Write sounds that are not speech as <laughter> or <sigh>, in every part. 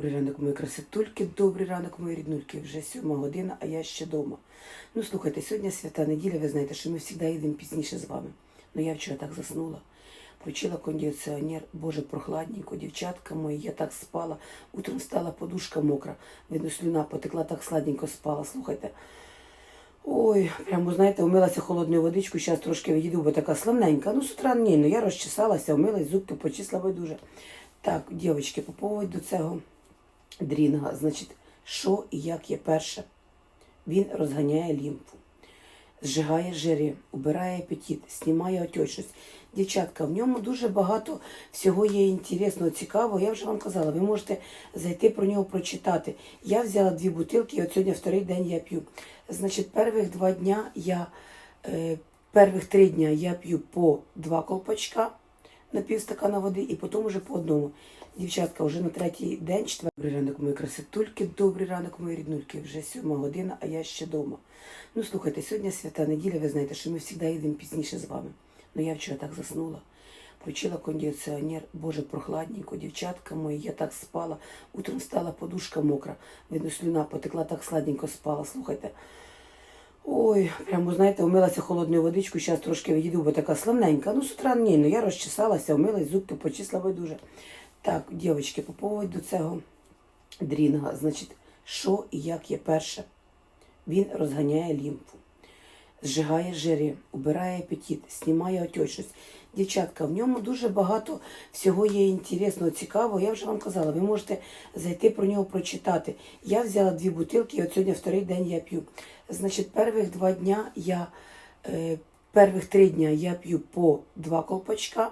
Добрий ранок, мої красотульки, добрий ранок, мої ріднульки. Вже сьома година, а я ще вдома. Ну, слухайте, сьогодні свята неділя, ви знаєте, що ми завжди їдемо пізніше з вами. Ну, я вчора так заснула. Включила кондиціонер, боже, прохладненько, дівчатка мої, я так спала. Утром встала, подушка мокра, видно, слюна потекла, так сладенько спала. Слухайте. Ой, прямо, знаєте, умилася холодною водичкою, зараз трошки відійду, бо така славненька. Ну, з утра ні, ну я розчесалася, умилась, зубки почисла байдуже. Так, дівчатки, по поводу цього дрінга, значить, що і як є перше? Він розганяє лімфу, зжигає жири, убирає апетит, знімає отечність. Дівчатка, в ньому дуже багато всього є інтересного, цікавого. Я вже вам казала, ви можете зайти про нього прочитати. Я взяла дві бутилки, і от сьогодні вторий день я п'ю. Значить, перших два дня я, е, перших три дня я п'ю по два колпачка на півстакана води і потім уже по одному. Дівчатка, вже на третій день, четвертий Добрий ранок, мої красотульки, добрий ранок, мої ріднульки. Вже сьома година, а я ще вдома. Ну, слухайте, сьогодні свята неділя, ви знаєте, що ми завжди їдемо пізніше з вами. Ну, я вчора так заснула. Включила кондиціонер, боже, прохладненько, дівчатка мої, я так спала. Утром встала, подушка мокра, видно, слюна потекла, так сладенько спала. Слухайте. Ой, прямо, знаєте, умилася холодною водичкою, зараз трошки відійду, бо така славненька. Ну, з утра ні, ну я розчесалася, умилась, зубки почисла дуже. Так, дівчатки, по поводу цього дрінга, значить, що і як є перше? Він розганяє лімфу, зжигає жири, убирає апетит, знімає отечність. Дівчатка, в ньому дуже багато всього є інтересного, цікавого. Я вже вам казала, ви можете зайти про нього прочитати. Я взяла дві бутилки, і от сьогодні вторий день я п'ю. Значить, перших два дня я, е, перших три дня я п'ю по два колпачка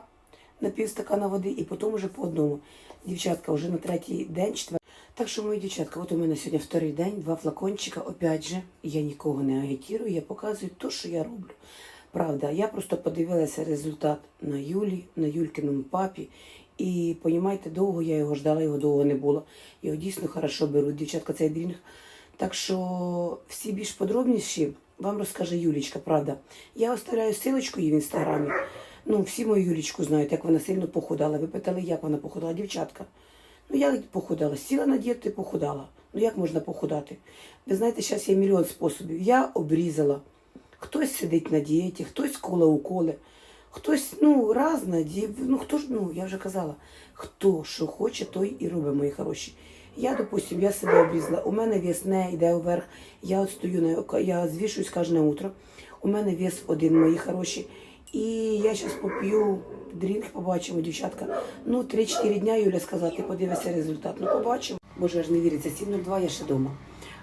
на півстакана води і потім уже по одному. Дівчатка, вже на третій день, четвер... Так що, мої дівчатка, от у мене сьогодні вторий день, два флакончика. Опять же, я нікого не агітірую, я показую те, що я роблю. Правда, я просто подивилася результат на Юлі, на Юлькиному папі. І, понімаєте, довго я його ждала, його довго не було. Його дійсно хорошо беруть. Дівчатка, цей дрінг. Так що всі більш подробніші вам розкаже Юлічка, правда. Я оставляю силочку її в інстаграмі. Ну, всі мою Юлічку знають, як вона сильно похудала. Ви питали, як вона похудала, дівчатка. Ну, я похудала, сіла на дієту і похудала. Ну як можна похудати? Ви знаєте, зараз є мільйон способів. Я обрізала. Хтось сидить на дієті, хтось коле уколи, хтось, ну, раз на ну хто ж, ну, я вже казала, хто що хоче, той і робить, мої хороші. Я, допустим, я себе обрізала, у мене вес не йде вверх, я от стою, на, я звішуюсь кожне утро, у мене вес один, мої хороші. І я зараз поп'ю дрінк, побачимо, дівчатка. Ну, 3-4 дня, Юля сказала, ти подивишся результат. Ну, побачимо. Боже, аж не віриться, 7.02 я ще вдома.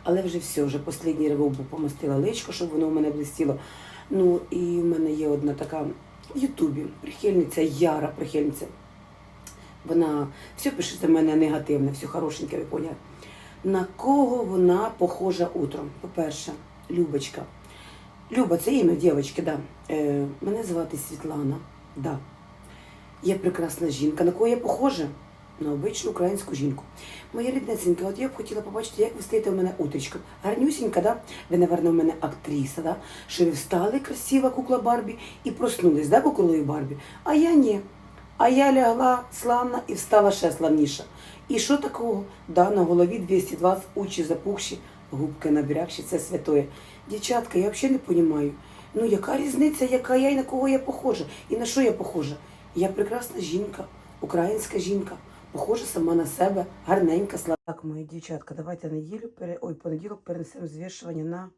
Але вже все, вже останній ривок був помастила личко, щоб воно у мене блистіло. Ну, і в мене є одна така в Ютубі прихильниця, яра прихильниця. Вона все пише за мене негативне, все хорошеньке, ви поняли. На кого вона похожа утром? По-перше, Любочка. Люба, це ім'я дівчинки, да. Е, мене звати Світлана. Да. Я прекрасна жінка. На кого я похожа? На обичну українську жінку. Моя ріднесенька, от я б хотіла побачити, як ви стоїте у мене утречком. Гарнюсінька, да? Ви, напевно, у мене актриса, да? Що ви встали, красива кукла Барбі, і проснулись, да, куклою Барбі? А я ні. А я лягла славна і встала ще славніша. І що такого? Да, на голові 220 очі запухші, губки набрякші, це святоє. Дівчатка, я взагалі не розумію. Ну, яка різниця, яка я і на кого я похожа? І на що я похожа? Я прекрасна жінка, українська жінка, похожа сама на себе, гарненька, слава. Так, мої дівчатка, давайте неділю, пере... ой, понеділок перенесемо звішування на.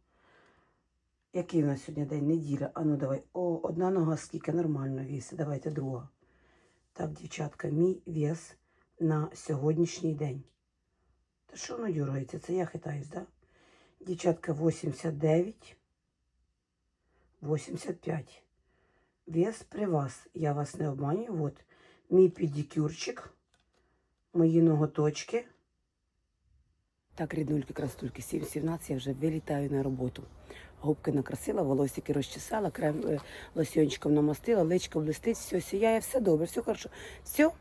Який у нас сьогодні день? Неділя. А ну давай. О, одна нога скільки нормально вісить. Давайте друга. Так, дівчатка, мій вес на сьогоднішній день. Та що воно дюрається? Це я хитаюсь, так? Да? Дівчатка 89, 85. Вес при вас. Я вас не обманюю. От мій педикюрчик, мої ноготочки. Так, ріднульки, крастульки, 7-17, я вже вилітаю на роботу. Губки накрасила, волосики розчесала, крем е, лосьончиком намастила, личко блистить, все сіяє, все добре, все хорошо. Все,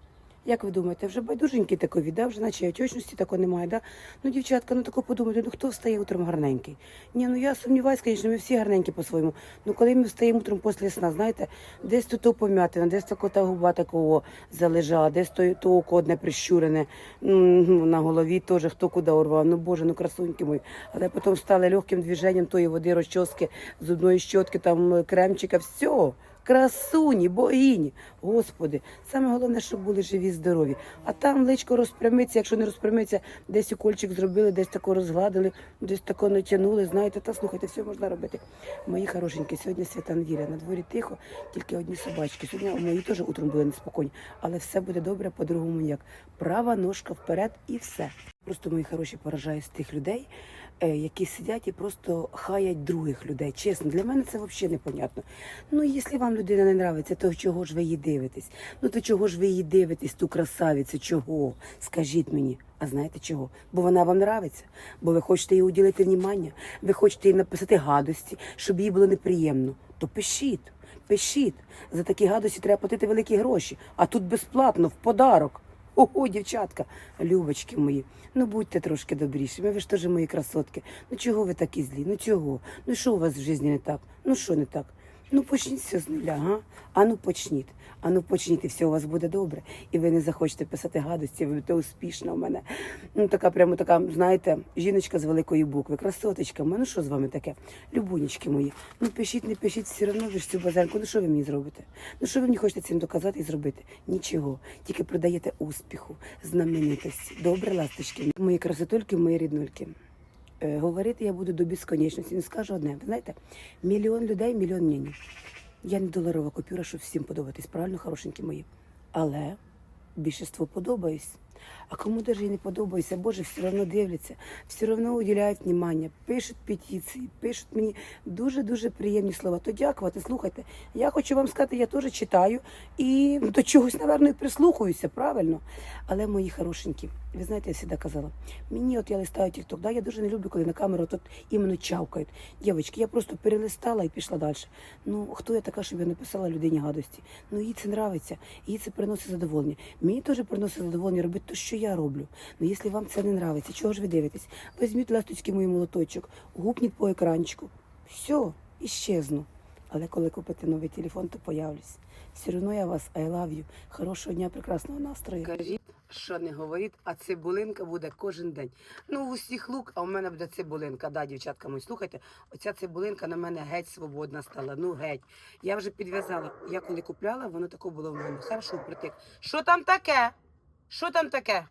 Як ви думаєте, вже байдуженький такові, да? вже наче отечності такого немає, да? Ну, дівчатка, ну тако подумайте, ну хто встає утром гарненький? Ні, ну я сумніваюся, звісно, ми всі гарненькі по-своєму. Ну коли ми встаємо утром після сна, знаєте, десь тут то пом'ятина, десь тако та губа такого залежала, десь то, то око одне прищурене, на голові теж хто куди урвав. Ну боже, ну красуньки мої. Але потім стали легким движенням тої води, розчоски, зубної щотки, там кремчика, все. Красуні, богині, господи, саме головне, щоб були живі, здорові. А там личко розпрямиться, якщо не розпрямиться, десь укольчик зробили, десь тако розгладили, десь тако натягнули. Знаєте, та слухайте, все можна робити. Мої хорошенькі, сьогодні свята неділя. На дворі тихо, тільки одні собачки. Сьогодні мої теж утром були неспокійні, але все буде добре по-другому ніяк. Права ножка вперед і все. Просто мої хороші поражаю з тих людей, е, які сидять і просто хаять других людей. Чесно, для мене це взагалі непонятно. Ну, якщо вам людина не нравиться, то чого ж ви її дивитесь? Ну то чого ж ви її дивитесь, ту красавицю? Чого? Скажіть мені. А знаєте чого? Бо вона вам нравиться, бо ви хочете їй уділити внимання, ви хочете їй написати гадості, щоб їй було неприємно. То пишіть, пишіть. За такі гадості треба платити великі гроші, а тут безплатно, в подарок. <laughs> Ого, дівчатка, любочки мої, ну будьте трошки добрішими, ви ж теж мої красотки. Ну чого ви такі злі? Ну чого? Ну що у вас в житті не так? Ну що не так? Ну почніть все з нуля, га? А ну почніть. А ну почніть, і все у вас буде добре. І ви не захочете писати гадості, ви будете успішна у мене. Ну така прямо така, знаєте, жіночка з великої букви, красоточка. Ну що з вами таке? Любунечки мої. Ну пишіть, не пишіть, все одно ж цю базарку. Ну що ви мені зробите? Ну що ви мені хочете цим доказати і зробити? Нічого. Тільки продаєте успіху, знаменитості. Добре, ласточки. Мої красотульки, мої ріднульки. Е, говорити я буду до безконечності. Не скажу одне. Ви знаєте, мільйон людей, мільйон мнень. Я не доларова купюра, щоб всім подобатись. Правильно, хорошенькі мої. Але більшість подобаюсь. А кому даже не подобається, Боже, все одно дивляться, все одно уділяють внимання, пишуть петиції, пишуть мені дуже-дуже приємні слова. То дякувати, слухайте. Я хочу вам сказати, я теж читаю і до чогось, напевно, прислухаюся, правильно. Але мої хорошенькі, ви знаєте, я завжди казала, мені от я листаю TikTok, да, я дуже не люблю, коли на камеру тут іменно чавкають. Дівчатки, я просто перелистала і пішла далі. Ну, хто я така, щоб я написала людині гадості? Ну, їй це нравиться, їй це приносить задоволення. Мені теж приносить задоволення робити те, що я роблю. Ну, якщо вам це не нравиться, чого ж ви дивитесь? Візьміть ласточки мій молоточок, гупніть по екранчику. Все, іщезну. Але коли купите новий телефон, то появлюсь. Все одно я вас I love you. Хорошого дня, прекрасного настрою. Кажіть, що не говоріть, а цибулинка буде кожен день. Ну, у всіх лук, а у мене буде цибулинка. Да, дівчатка мої, слухайте, оця цибулинка на мене геть свободна стала. Ну, геть. Я вже підв'язала. Я коли купляла, воно таке було в мене. Хорошо, притик. Що там таке? Що там таке?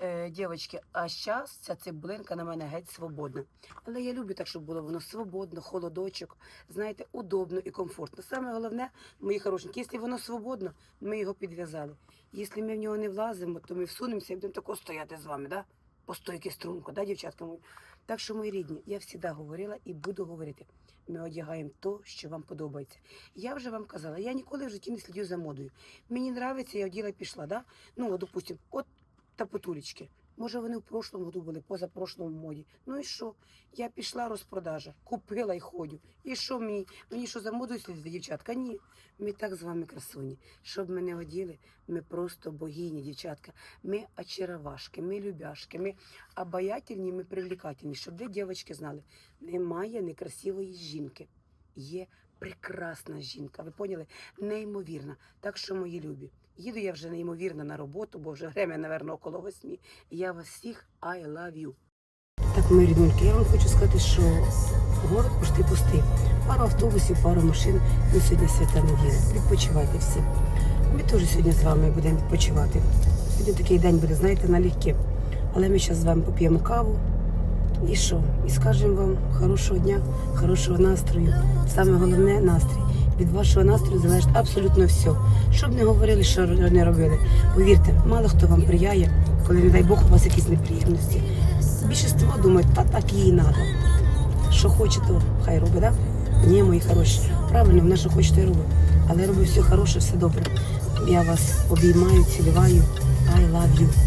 Е, дівчатки, а зараз ця цибулинка на мене геть свободна. Але я люблю так, щоб було воно свободно, холодочок, знаєте, удобно і комфортно. Саме головне, мої хорошенькі, якщо воно свободно, ми його підв'язали. Якщо ми в нього не влазимо, то ми всунемося і будемо тако стояти з вами, да? По стойки струнку, да, дівчатка мої? Так що, мої рідні, я завжди говорила і буду говорити. Ми одягаємо то, що вам подобається. Я вже вам казала, я ніколи в житті не слідю за модою. Мені подобається, я оділа і пішла, да? Ну, допустимо, от та потулечки. Може, вони в прошлому году були, позапрошлому моді. Ну і що? Я пішла розпродажа, купила і ходю. І що мені? Мені що за модою слідити, дівчатка? Ні. Ми так з вами красуні. Щоб ми не оділи, ми просто богині, дівчатка. Ми очаровашки, ми любяшки, ми обаятельні, ми привлекательні. Щоб ви, дівчатки, знали, немає некрасивої жінки. Є прекрасна жінка. Ви поняли? Неймовірна. Так що, мої любі. Їду я вже неймовірно на роботу, бо вже время, напевно, около восьмі. Я вас всіх I love you. Так, мої ріднульки, я вам хочу сказати, що город пусти пустий. Пару автобусів, пару машин. Ну, сьогодні свята неділя. Відпочивайте всі. Ми теж сьогодні з вами будемо відпочивати. Сьогодні такий день буде, знаєте, налегке. Але ми зараз з вами поп'ємо каву. І що? І скажемо вам хорошого дня, хорошого настрою. Саме головне настрій. Від вашого настрою залежить абсолютно все. Щоб не говорили, що не робили. Повірте, мало хто вам прияє, коли, не дай Бог, у вас якісь неприємності. Більшість думають, та так їй треба. Що хоче, то хай робить, да? Ні, мої хороші. Правильно, вона що хоче, то й робить. Але робить все хороше, все добре. Я вас обіймаю, цілюваю. I love you.